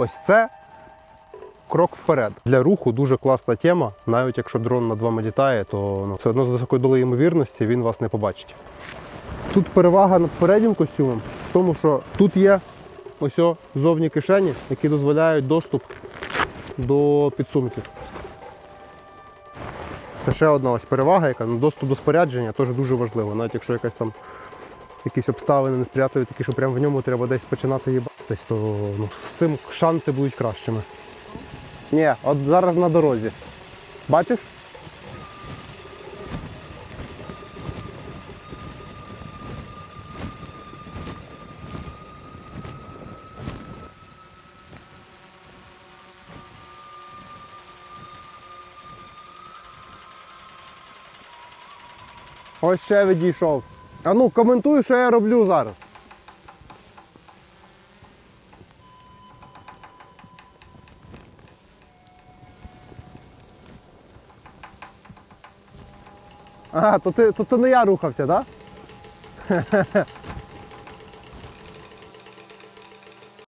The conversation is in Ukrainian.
Ось це крок вперед. Для руху дуже класна тема. Навіть якщо дрон над вами літає, то ну, все одно з високою долею ймовірності він вас не побачить. Тут перевага над переднім костюмом в тому, що тут є ось зовні кишені, які дозволяють доступ до підсумків. Це ще одна ось перевага, яка ну, доступ до спорядження теж дуже важливо. Навіть якщо якась там якісь обставини несприятливі, такі, що прямо в ньому треба десь починати їбатись, то ну, з цим шанси будуть кращими. Ні, от зараз на дорозі. Бачиш? Ось ще відійшов. А ну коментуй, що я роблю зараз. Ага, то, ти, то, то не я рухався, так? Да?